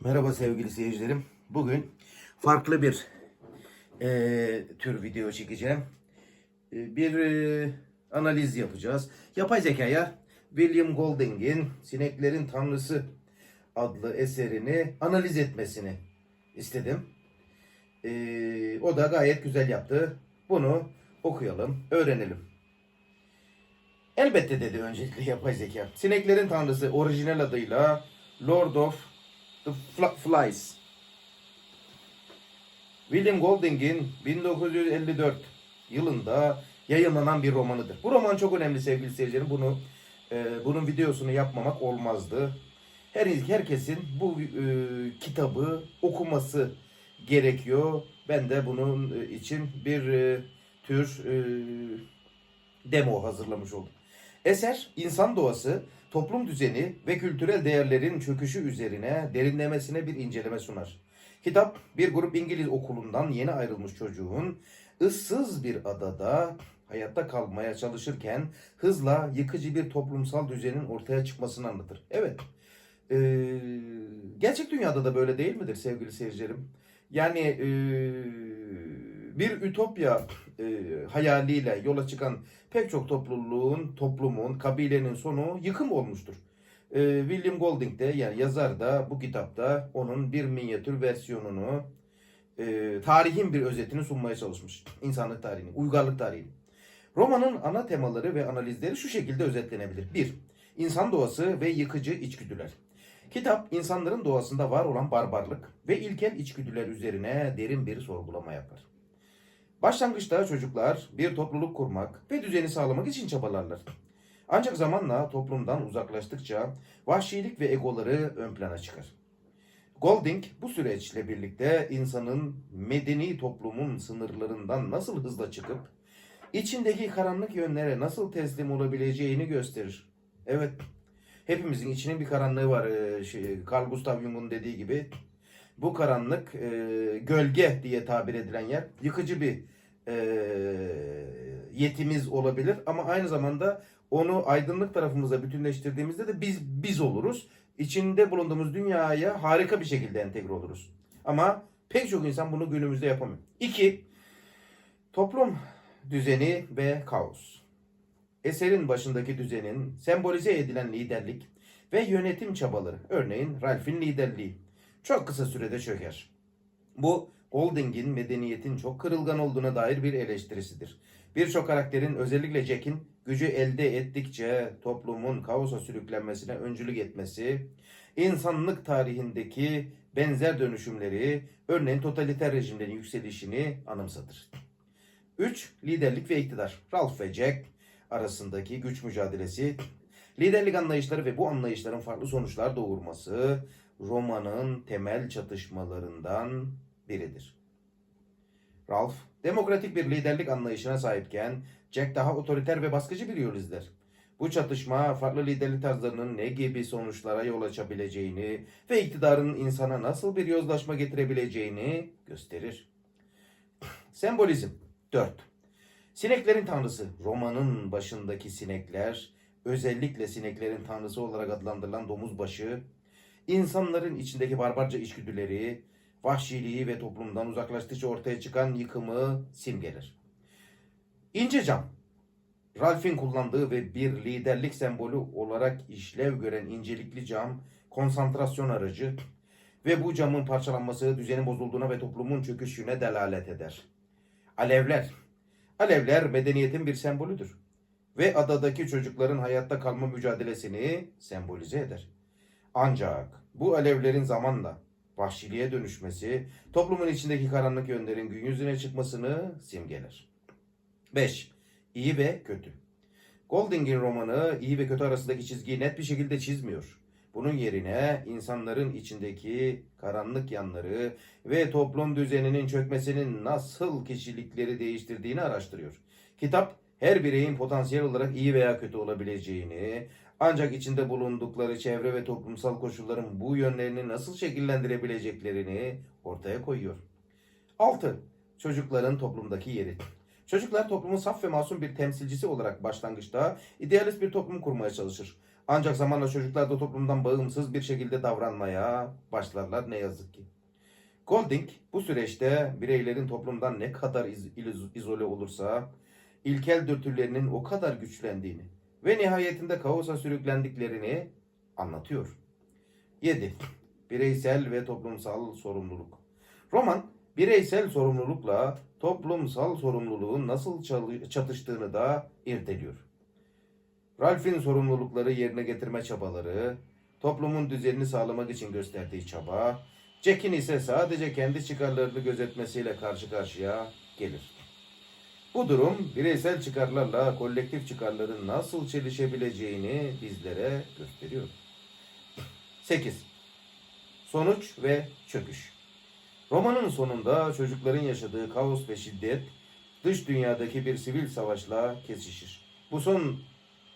Merhaba sevgili seyircilerim. Bugün farklı bir eee, tür video çekeceğim. Eee, bir eee, analiz yapacağız. Yapay zekaya William Golding'in Sineklerin Tanrısı adlı eserini analiz etmesini istedim. Eee, o da gayet güzel yaptı. Bunu okuyalım, öğrenelim. Elbette dedi öncelikle yapay zeka. Sineklerin Tanrısı orijinal adıyla Lord of Flies. William Golding'in 1954 yılında yayınlanan bir romanıdır. Bu roman çok önemli sevgili seyircilerim. Bunu e, bunun videosunu yapmamak olmazdı. Her herkesin bu e, kitabı okuması gerekiyor. Ben de bunun e, için bir e, tür e, demo hazırlamış oldum. Eser insan doğası, toplum düzeni ve kültürel değerlerin çöküşü üzerine derinlemesine bir inceleme sunar. Kitap bir grup İngiliz okulundan yeni ayrılmış çocuğun ıssız bir adada hayatta kalmaya çalışırken hızla yıkıcı bir toplumsal düzenin ortaya çıkmasını anlatır. Evet, eee, gerçek dünyada da böyle değil midir sevgili seyircilerim? Yani eee, bir ütopya eee, hayaliyle yola çıkan pek çok topluluğun, toplumun, kabilenin sonu yıkım olmuştur. Ee, William Golding de yani yazar da bu kitapta onun bir minyatür versiyonunu e, tarihin bir özetini sunmaya çalışmış. İnsanlık tarihini, uygarlık tarihini. Romanın ana temaları ve analizleri şu şekilde özetlenebilir. 1. İnsan doğası ve yıkıcı içgüdüler. Kitap insanların doğasında var olan barbarlık ve ilkel içgüdüler üzerine derin bir sorgulama yapar. Başlangıçta çocuklar bir topluluk kurmak ve düzeni sağlamak için çabalarlar. Ancak zamanla toplumdan uzaklaştıkça vahşilik ve egoları ön plana çıkar. Golding bu süreçle birlikte insanın medeni toplumun sınırlarından nasıl hızla çıkıp içindeki karanlık yönlere nasıl teslim olabileceğini gösterir. Evet, hepimizin içinin bir karanlığı var. Ee, Şey, Carl Gustav Jung'un dediği gibi bu karanlık e, gölge diye tabir edilen yer yıkıcı bir e, yetimiz olabilir ama aynı zamanda onu aydınlık tarafımıza bütünleştirdiğimizde de biz biz oluruz. İçinde bulunduğumuz dünyaya harika bir şekilde entegre oluruz. Ama pek çok insan bunu günümüzde yapamıyor. İki, toplum düzeni ve kaos. Eserin başındaki düzenin sembolize edilen liderlik ve yönetim çabaları. Örneğin Ralph'in liderliği çok kısa sürede çöker. Bu Golding'in medeniyetin çok kırılgan olduğuna dair bir eleştirisidir. Birçok karakterin özellikle Jack'in gücü elde ettikçe toplumun kaosa sürüklenmesine öncülük etmesi, insanlık tarihindeki benzer dönüşümleri, örneğin totaliter rejimlerin yükselişini anımsatır. 3. Liderlik ve iktidar. Ralph ve Jack arasındaki güç mücadelesi, liderlik anlayışları ve bu anlayışların farklı sonuçlar doğurması romanın temel çatışmalarından biridir. Ralph, demokratik bir liderlik anlayışına sahipken Jack daha otoriter ve baskıcı bir yol. Bu çatışma farklı liderlik tarzlarının ne gibi sonuçlara yol açabileceğini ve iktidarın insana nasıl bir yozlaşma getirebileceğini gösterir. Sembolizm 4. Sineklerin tanrısı romanın başındaki sinekler, özellikle sineklerin tanrısı olarak adlandırılan domuz başı, insanların içindeki barbarca içgüdüleri, vahşiliği ve toplumdan uzaklaştıkça ortaya çıkan yıkımı simgeler. İnce cam, Ralph'in kullandığı ve bir liderlik sembolü olarak işlev gören incelikli cam, konsantrasyon aracı ve bu camın parçalanması düzenin bozulduğuna ve toplumun çöküşüne delalet eder. Alevler, alevler medeniyetin bir sembolüdür ve adadaki çocukların hayatta kalma mücadelesini sembolize eder. Ancak bu alevlerin zamanla vahşiliğe dönüşmesi, toplumun içindeki karanlık yönlerin gün yüzüne çıkmasını simgeler. 5. İyi ve kötü. Golding'in romanı iyi ve kötü arasındaki çizgiyi net bir şekilde çizmiyor. Bunun yerine insanların içindeki karanlık yanları ve toplum düzeninin çökmesinin nasıl kişilikleri değiştirdiğini araştırıyor. Kitap her bireyin potansiyel olarak iyi veya kötü olabileceğini, ancak içinde bulundukları çevre ve toplumsal koşulların bu yönlerini nasıl şekillendirebileceklerini ortaya koyuyor. 6. Çocukların toplumdaki yeri. Çocuklar toplumun saf ve masum bir temsilcisi olarak başlangıçta idealist bir toplum kurmaya çalışır. Ancak zamanla çocuklar da toplumdan bağımsız bir şekilde davranmaya başlarlar ne yazık ki. Golding bu süreçte bireylerin toplumdan ne kadar iz- iz- izole olursa ilkel dürtülerinin o kadar güçlendiğini ve nihayetinde kaosa sürüklendiklerini anlatıyor. 7. Bireysel ve toplumsal sorumluluk. Roman bireysel sorumlulukla toplumsal sorumluluğun nasıl çatıştığını da irdeliyor. Ralph'in sorumlulukları yerine getirme çabaları, toplumun düzenini sağlamak için gösterdiği çaba, Jack'in ise sadece kendi çıkarlarını gözetmesiyle karşı karşıya gelir. Bu durum bireysel çıkarlarla kolektif çıkarların nasıl çelişebileceğini bizlere gösteriyor. 8. Sonuç ve çöküş. Romanın sonunda çocukların yaşadığı kaos ve şiddet dış dünyadaki bir sivil savaşla kesişir. Bu son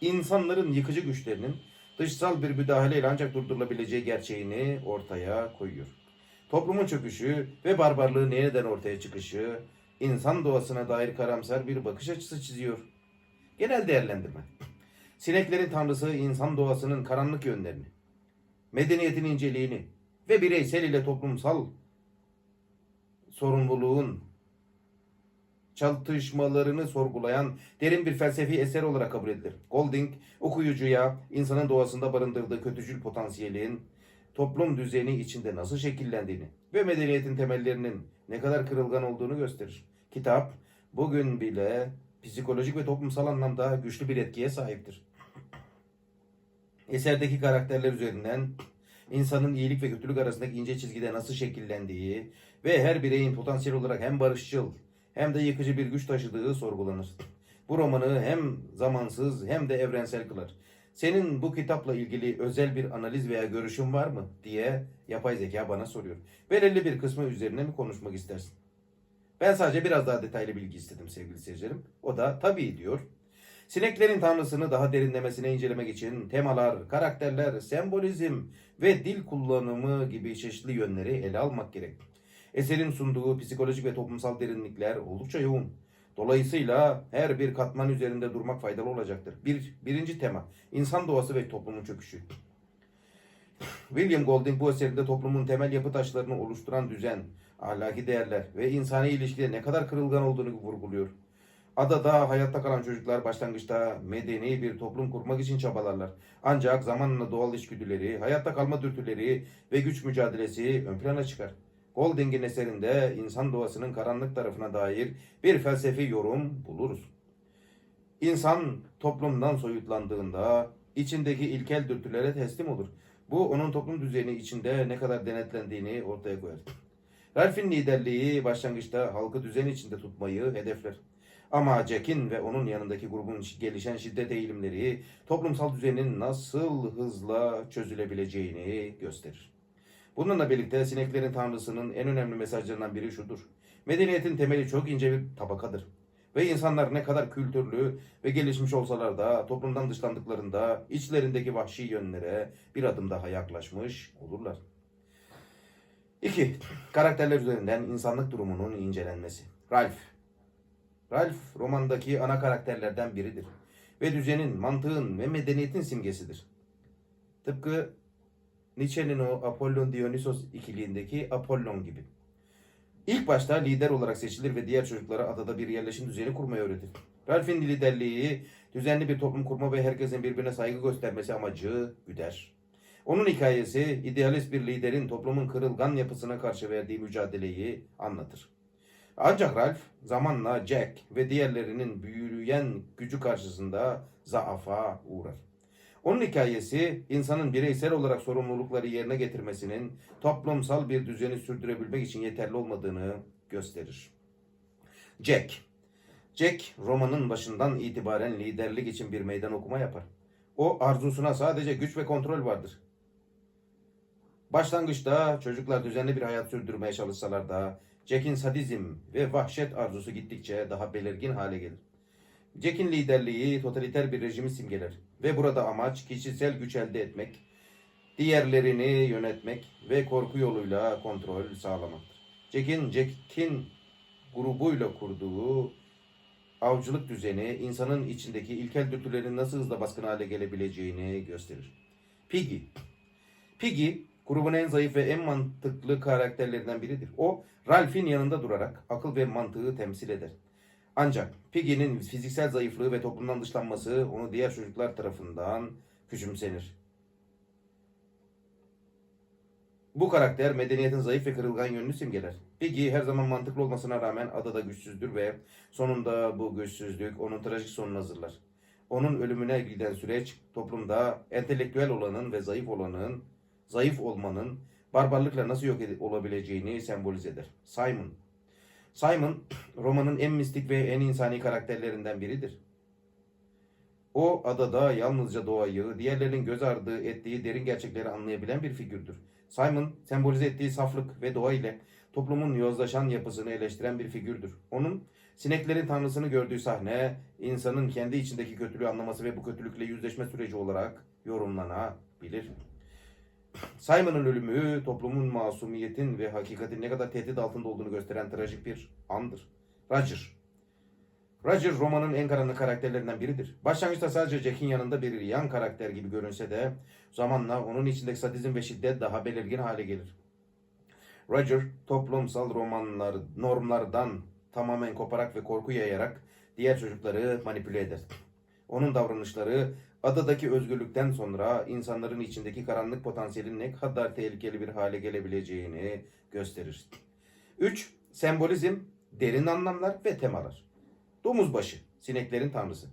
insanların yıkıcı güçlerinin dışsal bir müdahaleyle ancak durdurulabileceği gerçeğini ortaya koyuyor. Toplumun çöküşü ve barbarlığın yeniden ortaya çıkışı insan doğasına dair karamsar bir bakış açısı çiziyor. Genel değerlendirme. Sineklerin tanrısı insan doğasının karanlık yönlerini, medeniyetin inceliğini ve bireysel ile toplumsal sorumluluğun çatışmalarını sorgulayan derin bir felsefi eser olarak kabul edilir. Golding, okuyucuya insanın doğasında barındırdığı kötücül potansiyelin toplum düzeni içinde nasıl şekillendiğini ve medeniyetin temellerinin ne kadar kırılgan olduğunu gösterir. Kitap bugün bile psikolojik ve toplumsal anlamda güçlü bir etkiye sahiptir. Eserdeki karakterler üzerinden insanın iyilik ve kötülük arasındaki ince çizgide nasıl şekillendiği ve her bireyin potansiyel olarak hem barışçıl hem de yıkıcı bir güç taşıdığı sorgulanır. Bu romanı hem zamansız hem de evrensel kılar. Senin bu kitapla ilgili özel bir analiz veya görüşün var mı diye yapay zeka bana soruyor. Belirli bir kısmı üzerine mi konuşmak istersin? Ben sadece biraz daha detaylı bilgi istedim sevgili seyircilerim. O da tabii diyor. Sineklerin tanrısını daha derinlemesine incelemek için temalar, karakterler, sembolizm ve dil kullanımı gibi çeşitli yönleri ele almak gerek. Eserin sunduğu psikolojik ve toplumsal derinlikler oldukça yoğun. Dolayısıyla her bir katman üzerinde durmak faydalı olacaktır. Bir, birinci tema, insan doğası ve toplumun çöküşü. William Golding bu eserinde toplumun temel yapı taşlarını oluşturan düzen, ahlaki değerler ve insani ilişkide ne kadar kırılgan olduğunu vurguluyor. Adada hayatta kalan çocuklar başlangıçta medeni bir toplum kurmak için çabalarlar. Ancak zamanla doğal içgüdüleri, hayatta kalma dürtüleri ve güç mücadelesi ön plana çıkar. Golding'in eserinde insan doğasının karanlık tarafına dair bir felsefi yorum buluruz. İnsan toplumdan soyutlandığında içindeki ilkel dürtülere teslim olur. Bu onun toplum düzeni içinde ne kadar denetlendiğini ortaya koyar. Ralph'in liderliği başlangıçta halkı düzen içinde tutmayı hedefler. Ama Jack'in ve onun yanındaki grubun gelişen şiddet eğilimleri toplumsal düzenin nasıl hızla çözülebileceğini gösterir. Bununla birlikte sineklerin tanrısının en önemli mesajlarından biri şudur. Medeniyetin temeli çok ince bir tabakadır. Ve insanlar ne kadar kültürlü ve gelişmiş olsalar da toplumdan dışlandıklarında içlerindeki vahşi yönlere bir adım daha yaklaşmış olurlar. 2. Karakterler üzerinden insanlık durumunun incelenmesi. Ralph Ralph romandaki ana karakterlerden biridir. Ve düzenin, mantığın ve medeniyetin simgesidir. Tıpkı Nietzsche'nin o Apollon Dionysos ikiliğindeki Apollon gibi. İlk başta lider olarak seçilir ve diğer çocuklara adada bir yerleşim düzeni kurmayı öğretir. Ralph'in liderliği düzenli bir toplum kurma ve herkesin birbirine saygı göstermesi amacı güder. Onun hikayesi idealist bir liderin toplumun kırılgan yapısına karşı verdiği mücadeleyi anlatır. Ancak Ralph zamanla Jack ve diğerlerinin büyüyen gücü karşısında zaafa uğrar. Onun hikayesi insanın bireysel olarak sorumlulukları yerine getirmesinin toplumsal bir düzeni sürdürebilmek için yeterli olmadığını gösterir. Jack Jack romanın başından itibaren liderlik için bir meydan okuma yapar. O arzusuna sadece güç ve kontrol vardır. Başlangıçta çocuklar düzenli bir hayat sürdürmeye çalışsalar da Jack'in sadizm ve vahşet arzusu gittikçe daha belirgin hale gelir. Jack'in liderliği totaliter bir rejimi simgeler ve burada amaç kişisel güç elde etmek, diğerlerini yönetmek ve korku yoluyla kontrol sağlamaktır. Jack'in Jack'in grubuyla kurduğu avcılık düzeni insanın içindeki ilkel dürtülerin nasıl hızla baskın hale gelebileceğini gösterir. Piggy. Piggy grubun en zayıf ve en mantıklı karakterlerinden biridir. O Ralph'in yanında durarak akıl ve mantığı temsil eder. Ancak Piggy'nin fiziksel zayıflığı ve toplumdan dışlanması onu diğer çocuklar tarafından küçümsenir. Bu karakter medeniyetin zayıf ve kırılgan yönünü simgeler. Piggy her zaman mantıklı olmasına rağmen adada güçsüzdür ve sonunda bu güçsüzlük onun trajik sonunu hazırlar. Onun ölümüne giden süreç toplumda entelektüel olanın ve zayıf olanın, zayıf olmanın barbarlıkla nasıl yok olabileceğini sembolize eder. Simon. Simon romanın en mistik ve en insani karakterlerinden biridir. O adada yalnızca doğayı, diğerlerinin göz ardı ettiği derin gerçekleri anlayabilen bir figürdür. Simon sembolize ettiği saflık ve doğa ile toplumun yozlaşan yapısını eleştiren bir figürdür. Onun sineklerin tanrısını gördüğü sahne insanın kendi içindeki kötülüğü anlaması ve bu kötülükle yüzleşme süreci olarak yorumlanabilir. Simon'ın ölümü toplumun masumiyetin ve hakikatin ne kadar tehdit altında olduğunu gösteren trajik bir andır. Roger. Roger romanın en karanlık karakterlerinden biridir. Başlangıçta sadece Jack'in yanında bir yan karakter gibi görünse de zamanla onun içindeki sadizm ve şiddet daha belirgin hale gelir. Roger toplumsal romanlar normlardan tamamen koparak ve korku yayarak diğer çocukları manipüle eder. Onun davranışları adadaki özgürlükten sonra insanların içindeki karanlık potansiyelin ne kadar tehlikeli bir hale gelebileceğini gösterir. 3. Sembolizm, derin anlamlar ve temalar. Domuzbaşı, sineklerin tanrısı.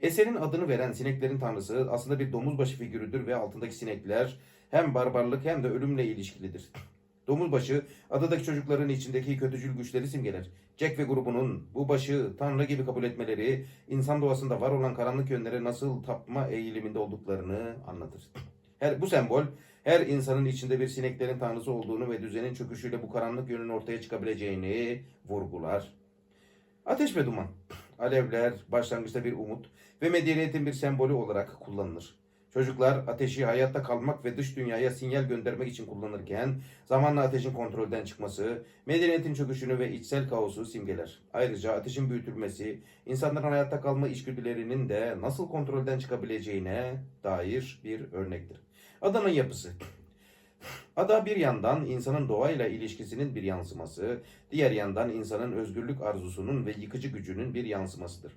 Eserin adını veren sineklerin tanrısı aslında bir domuzbaşı figürüdür ve altındaki sinekler hem barbarlık hem de ölümle ilişkilidir. Domuzbaşı adadaki çocukların içindeki kötücül güçleri simgeler. Jack ve grubunun bu başı tanrı gibi kabul etmeleri insan doğasında var olan karanlık yönlere nasıl tapma eğiliminde olduklarını anlatır. Her, bu sembol her insanın içinde bir sineklerin tanrısı olduğunu ve düzenin çöküşüyle bu karanlık yönün ortaya çıkabileceğini vurgular. Ateş ve duman. Alevler başlangıçta bir umut ve medeniyetin bir sembolü olarak kullanılır. Çocuklar ateşi hayatta kalmak ve dış dünyaya sinyal göndermek için kullanırken zamanla ateşin kontrolden çıkması, medeniyetin çöküşünü ve içsel kaosu simgeler. Ayrıca ateşin büyütülmesi, insanların hayatta kalma içgüdülerinin de nasıl kontrolden çıkabileceğine dair bir örnektir. Adanın yapısı. Ada bir yandan insanın doğayla ilişkisinin bir yansıması, diğer yandan insanın özgürlük arzusunun ve yıkıcı gücünün bir yansımasıdır.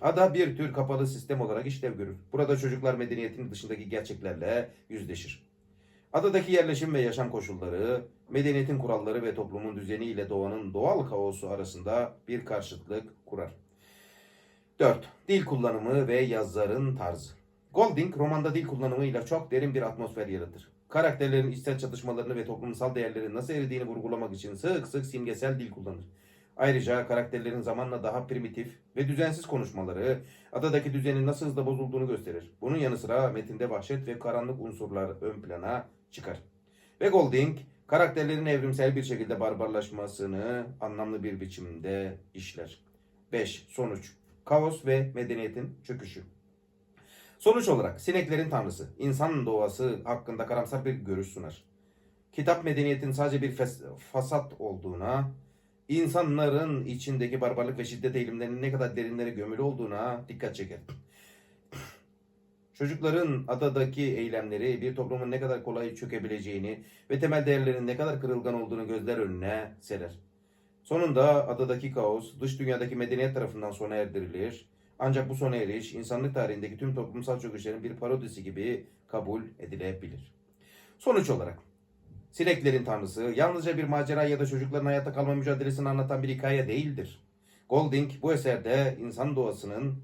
Ada bir tür kapalı sistem olarak işlev görür. Burada çocuklar medeniyetin dışındaki gerçeklerle yüzleşir. Adadaki yerleşim ve yaşam koşulları, medeniyetin kuralları ve toplumun düzeni ile doğanın doğal kaosu arasında bir karşıtlık kurar. 4. Dil kullanımı ve yazarın tarzı. Golding romanda dil kullanımıyla çok derin bir atmosfer yaratır. Karakterlerin içsel çatışmalarını ve toplumsal değerlerin nasıl eridiğini vurgulamak için sık sık simgesel dil kullanır. Ayrıca karakterlerin zamanla daha primitif ve düzensiz konuşmaları adadaki düzenin nasıl hızla bozulduğunu gösterir. Bunun yanı sıra metinde vahşet ve karanlık unsurlar ön plana çıkar. Ve Golding karakterlerin evrimsel bir şekilde barbarlaşmasını anlamlı bir biçimde işler. 5. Sonuç. Kaos ve medeniyetin çöküşü. Sonuç olarak sineklerin tanrısı, insan doğası hakkında karamsar bir görüş sunar. Kitap medeniyetin sadece bir fes- fasat olduğuna, insanların içindeki barbarlık ve şiddet eğilimlerinin ne kadar derinlere gömülü olduğuna dikkat çeker. Çocukların adadaki eylemleri bir toplumun ne kadar kolay çökebileceğini ve temel değerlerin ne kadar kırılgan olduğunu gözler önüne serer. Sonunda adadaki kaos dış dünyadaki medeniyet tarafından sona erdirilir. Ancak bu sona eriş insanlık tarihindeki tüm toplumsal çöküşlerin bir parodisi gibi kabul edilebilir. Sonuç olarak Sineklerin Tanrısı yalnızca bir macera ya da çocukların hayatta kalma mücadelesini anlatan bir hikaye değildir. Golding bu eserde insan doğasının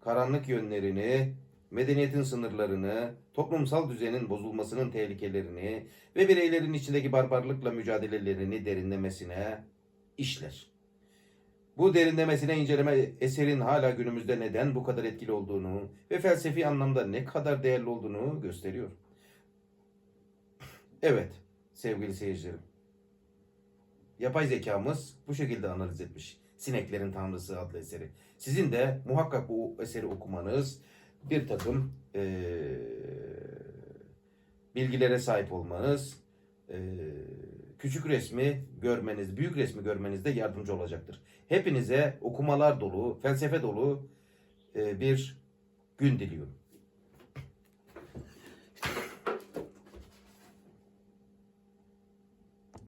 karanlık yönlerini, medeniyetin sınırlarını, toplumsal düzenin bozulmasının tehlikelerini ve bireylerin içindeki barbarlıkla mücadelelerini derinlemesine işler. Bu derinlemesine inceleme eserin hala günümüzde neden bu kadar etkili olduğunu ve felsefi anlamda ne kadar değerli olduğunu gösteriyor. Evet sevgili seyircilerim. Yapay zekamız bu şekilde analiz etmiş. Sineklerin Tanrısı adlı eseri. Sizin de muhakkak bu eseri okumanız bir takım eee, bilgilere sahip olmanız, eee, küçük resmi görmeniz, büyük resmi görmenizde yardımcı olacaktır. Hepinize okumalar dolu, felsefe dolu e, bir gün diliyorum.